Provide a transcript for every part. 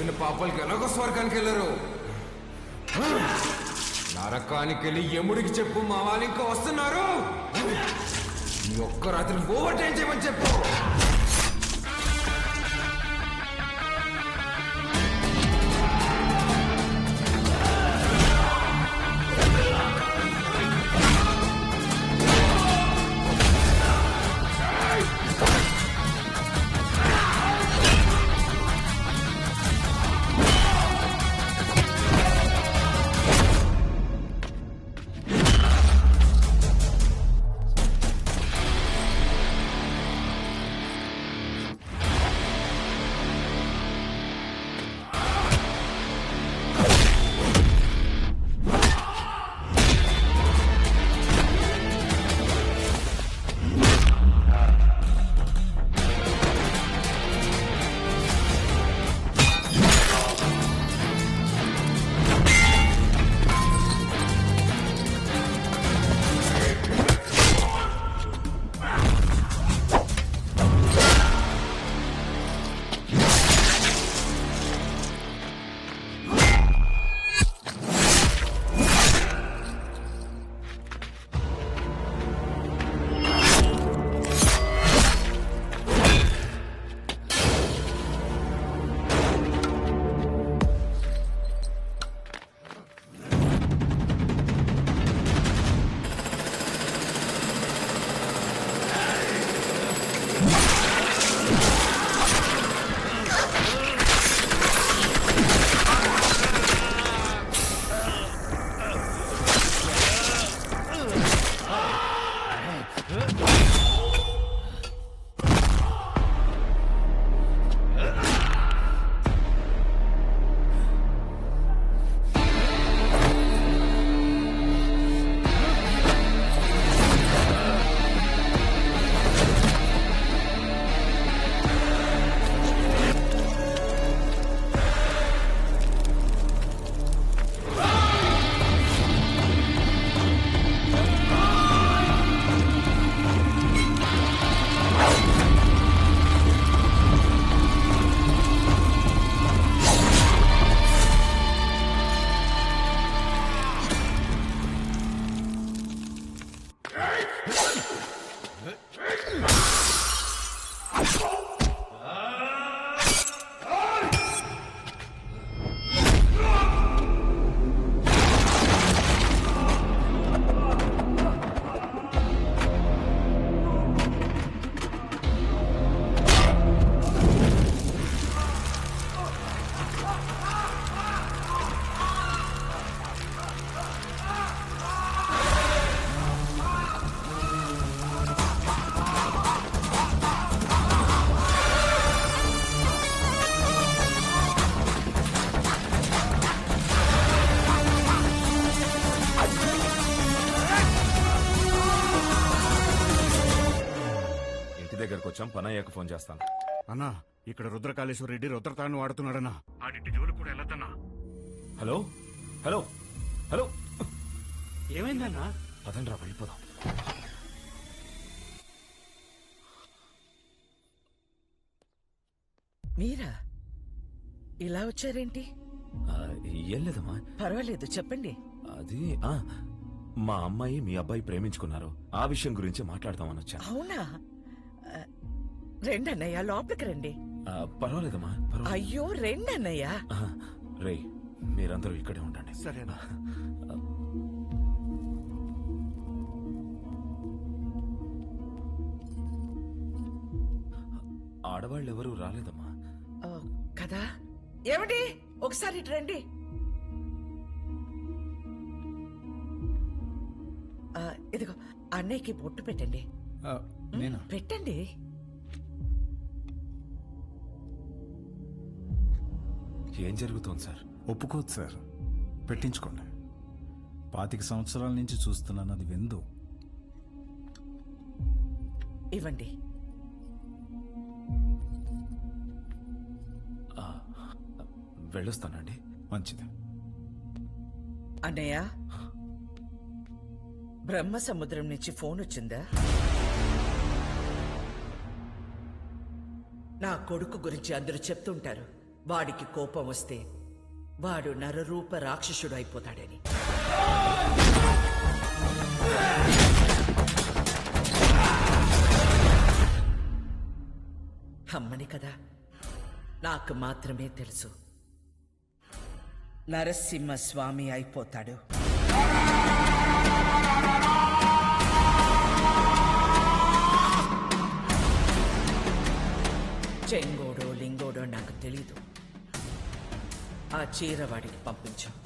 పాపాలకి ఎలాగో స్వర్గానికి వెళ్ళరు. నరకానికి వెళ్ళి యముడికి చెప్పు మా వాళ్ళు ఇంకా వస్తున్నారు. ఈ ఒక్క రాత్రి ఓవర్ టైం చేయమని చెప్పు. వచ్చాం పనయ్యకు ఫోన్ చేస్తాను. అన్నా ఇక్కడ రుద్రకాళేశ్వర రెడ్డి రుద్రతాన్ని వాడుతున్నాడన్నా. ఆడింటి జోలు కూడా వెళ్ళొద్దన్నా. హలో? హలో? హలో? ఏమైందన్నా? పదండ్రా వెళ్ళిపోదాం. మీరా? ఇలా వచ్చారేంటి? ఆ, ఏం లేదమ్మా. పర్వాలేదు చెప్పండి. అది ఆ, మా అమ్మాయి మీ అబ్బాయి ప్రేమించుకున్నారు. ఆ విషయం గురించి మాట్లాడదామని వచ్చాను. అవునా? రండి అన్నయ్య లోపలికి రండి. ఆ, పర్వాలేదమ్మా పర్వాలేదు. అయ్యో రండి అన్నయ్య ఆ, రేయ్ మీరందరూ ఇక్కడే ఉండండి. సరేనా. ఆడవాళ్ళు ఎవరూ రాలేదమ్మా. ఓ, కదా? ఏమండి? ఒకసారి ఇటు రండి. ఆ, ఇదిగో అన్నయ్యకి బొట్టు పెట్టండి. నేను? పెట్టండి. ఏం జరుగుతోంది సార్? ఒప్పుకోదు సార్. పెట్టించుకోండి. పాతిక సంవత్సరాల నుంచి చూస్తున్నాను అది విందు. ఇవ్వండి. వెళ్ళొస్తానండి. మంచిది. అన్నయ్య బ్రహ్మ సముద్రం నుంచి ఫోన్ వచ్చిందా? నా కొడుకు గురించి అందరూ చెప్తుంటారు. వాడికి కోపం వస్తే వాడు నరరూప రాక్షసుడు అయిపోతాడని. అమ్మని కదా నాకు మాత్రమే తెలుసు. నరసింహ స్వామి అయిపోతాడు. చెంగోడు. ఆ చీర వాడికి పంపించు.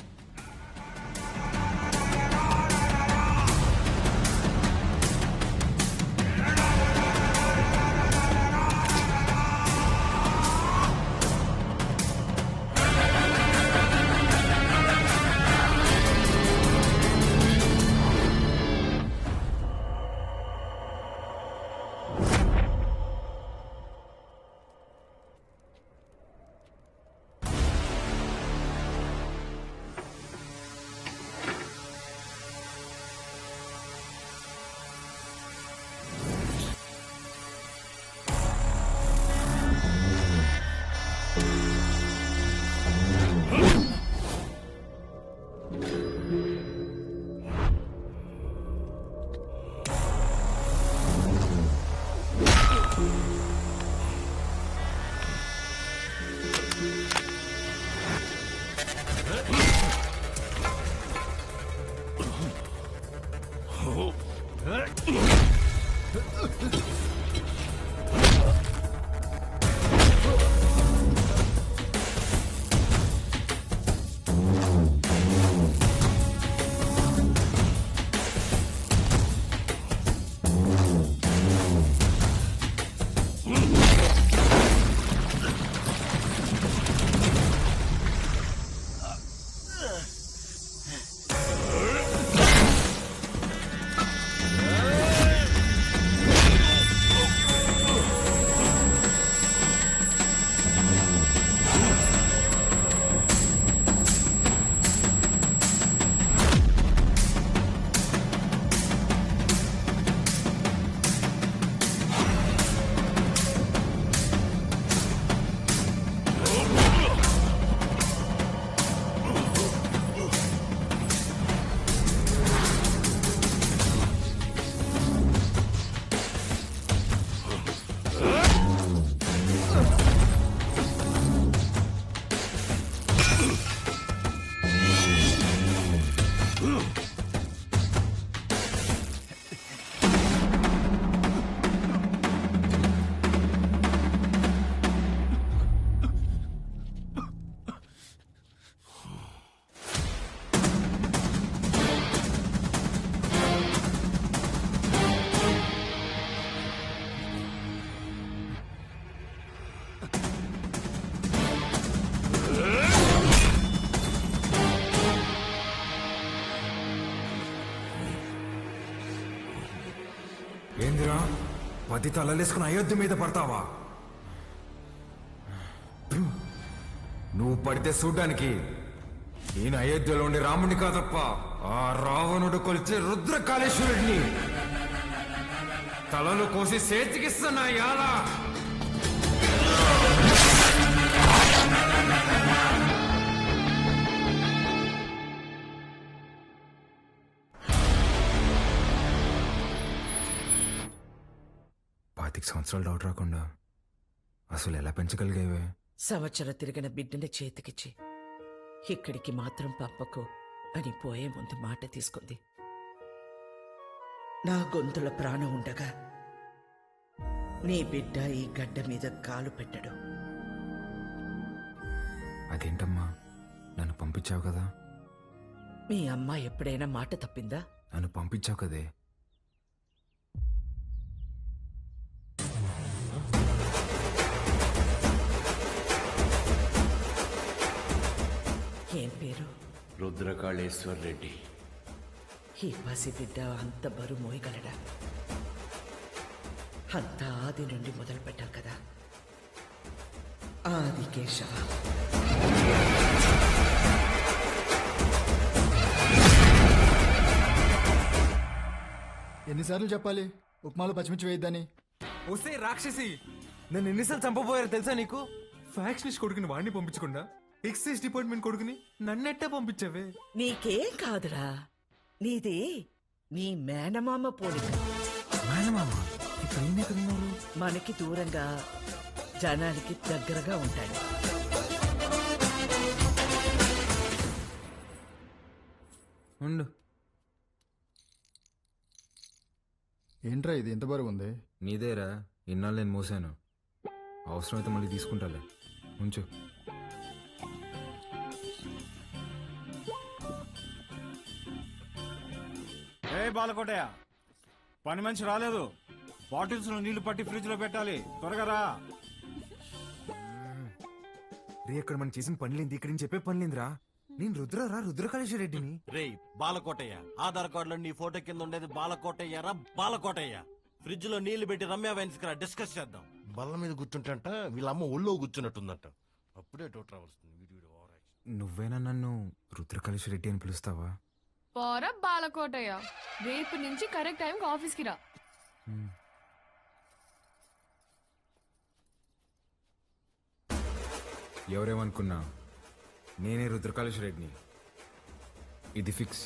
ఏందిరా పది తలలేసుకుని అయోధ్య మీద పడతావా? నువ్వు పడితే చూడ్డానికి నేను అయోధ్యలో ఉండే రాముడిని కాదప్ప. ఆ రావణుడు కొలిచే రుద్రకాళేశ్వరుడిని. తలలు కోసి సేతికిస్తున్నా యాలా సంవత్సరాలు డౌట్ రాకుండా అసలు ఎలా పెంచగలిగేవే? సంవత్సరం తిరిగిన బిడ్డని చేతికిచ్చి ఇక్కడికి మాత్రం పంపకు అని పోయే ముందు మాట తీసుకుంది. నా గొంతుల ప్రాణం ఉండగా నీ బిడ్డ ఈ గడ్డ మీద కాలు పెట్టడు. అదేంటమ్మా? నన్ను పంపించావు కదా? మీ అమ్మ ఎప్పుడైనా మాట తప్పిందా? నన్ను పంపించావు కదే? రుద్రకాళేశ్వర్ రెడ్డి ఈ పసిబిడ్డ అంత బరువు మోయగలడా? అంత ఆది నుండి మొదలు పెట్టాం కదా. ఆది కేశవ. ఎన్నిసార్లు చెప్పాలి? ఉప్మాలో పచ్చిమిర్చి వేయద్దని. వస్తే రాక్షసి! నేను ఎన్నిసార్లు చంపబోయారు తెలుసా నీకు? ఫ్యాక్షనిస్ట్ కొడుకుని వాడిని పంపించకుండా ఎక్సైజ్ డిపార్ట్మెంట్ కొడుకుని నన్నెట్టే పంపించావే? నీకేం కాదురా. నీది నీ మేనమామ పోలిక. మేనమామ? ఈయన మనకి దూరంగా జనానికి దగ్గరగా ఉంటాడు. ఉండు. ఏంట్రా ఇది? ఎంత బరువు ఉంది? నీదేరా ఇన్నాళ్ళు నేను మోసాను. అవసరమైతే మళ్ళీ తీసుకుంటాలే. ఉంచు. ఏ బాలకోటయ్య పని మనిషి రాలేదు. బాటిల్స్లో నీళ్ళు పట్టి ఫ్రిడ్జ్లో పెట్టాలి. త్వరగా రా. రే అక్కడ మనం చేసిన పనిలేంది ఇక్కడ నేను చెప్పే పనిలేందిరా. నేను రుద్రరా రుద్రకాళేశ్వర రెడ్డిని రేయ్ బాలకోటయ్య ఆధార్ కార్డులో నీ ఫోటో కింద ఉండేది బాలకోటయ్య రా బాలకోటయ్య. ఫ్రిడ్జ్లో నీళ్ళు పెట్టి రమ్య వైన్స్ రా డిస్కస్ చేద్దాం. బల్ల మీద కూర్చుంటంట వీళ్ళ అమ్మ ఒళ్ళో కూర్చున్నట్టుందంట. అప్పుడే డోట్ రావాల్సింది వీడి వీడి ఓవర్ యాక్షన్. నువ్వేనా నన్ను రుద్రకాళేశ్వర రెడ్డి అని పిలుస్తావా? పోర బాలకోటయ్య. రేపు నుంచి కరెక్ట్ టైంకి ఆఫీస్కి రా. ఎవరేమనుకున్నా నేనే రుద్రకాళేశ్వర రెడ్డిని. ఇది ఫిక్స్.